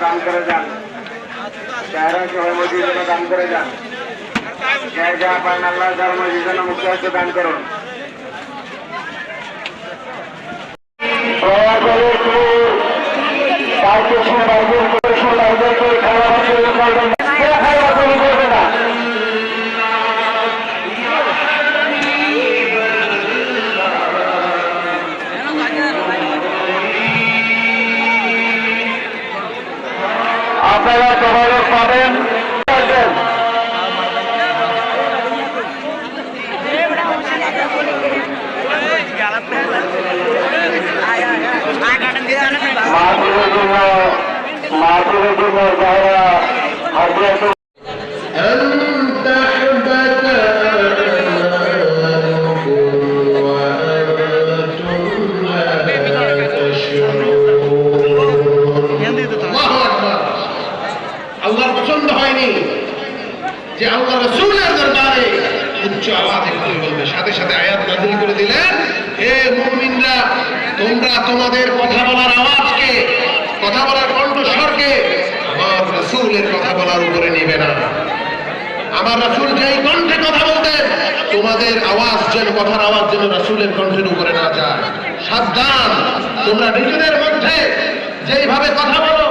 দান করে যান চেহারা মসজিদের জন্য দান করে যান যা পান আল্লাহ তার জন্য পাবেন। মাহফিলের জন্য যারা যে আল্লাহ রসুলের দরবারে উচ্চ আওয়াজে কথা বলবে, সাথে সাথে আয়াত নাজিল করে দিলেন, হে মুমিনরা, তোমরা তোমাদের কথা বলার আওয়াজকে, কথা বলার কণ্ঠস্বরকে আমার রসুলের কথা বলার উপরে নিবে না। আমার রাসূল যেই কণ্ঠে কথা বলতেন, তোমাদের আওয়াজ যেন, কথার আওয়াজ যেন রাসূলের কণ্ঠের উপরে না যায়। সাবধান, তোমরা নিজেদের মধ্যে যেইভাবে কথা বলো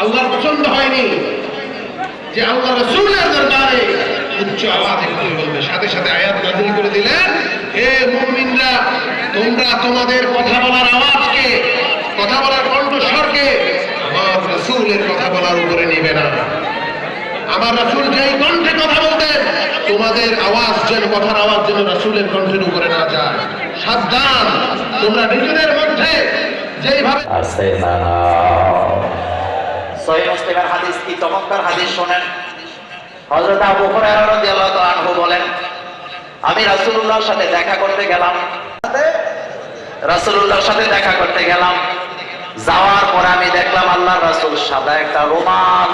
আল্লাহর পছন্দ হয়নি। যে আল্লাহ রসুলের দরবারে উচ্চ আওয়াজে কথা বলবে, সাথে সাথে আয়াত নাজিল করে দিলেন। হে মুমিনরা, তোমরা তোমাদের কথা বলার আওয়াজকে, কথা বলার কণ্ঠস্বরকে আমার রসুলের কথা বলার উপরে নিবে না। আমার রাসূল যেই কণ্ঠে কথা বলতেন, তোমাদের আওয়াজ যেন, কথার আওয়াজ যেন রাসূলের কণ্ঠের উপরে না যায়। সাবধান, তোমরা নিজেদের মধ্যে যেইভাবে আছে না। সহি হাদিস, কি চমৎকার হাদিস শোনেন। হযরত আবু রাদিয়াল্লাহু আনহু বলেন, আমি রাসূলুল্লাহর সাথে দেখা করতে গেলাম। রাসূলুল্লাহর সাথে দেখা করতে গেলাম। যাওয়ার পরে আমি দেখলাম আল্লাহর রাসূল সাদা একটা রুমাল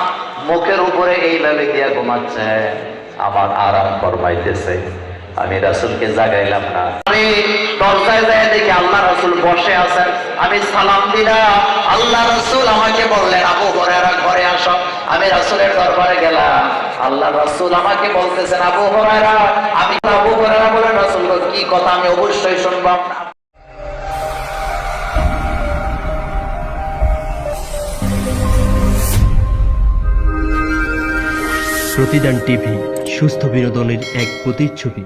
মুখের উপরে এইভাবে দিয়া ঘুমাচ্ছে আমার আরাম ফরমাইতেছে। আমি রাসূলকে জাগাইলাম না। আমি দরজায় যায় দেখি আল্লাহ রাসূল বসে আছেন। আমি সালাম দিলাম আল্লাহ রাসূল আমাকে বললেন, আবু হুরায়রা, ঘরে আসো। আমি রাসূলের দরবারে গেলাম। আল্লাহ রাসূল আমাকে বলতেছেন, আবু হুরায়রা, আমি আবু হুরায়রা বলেন রাসূল কি কথা আমি অবশ্যই শুনব প্রতিদান টিভি, সুস্থ বিনোদনের এক প্রতিচ্ছবি।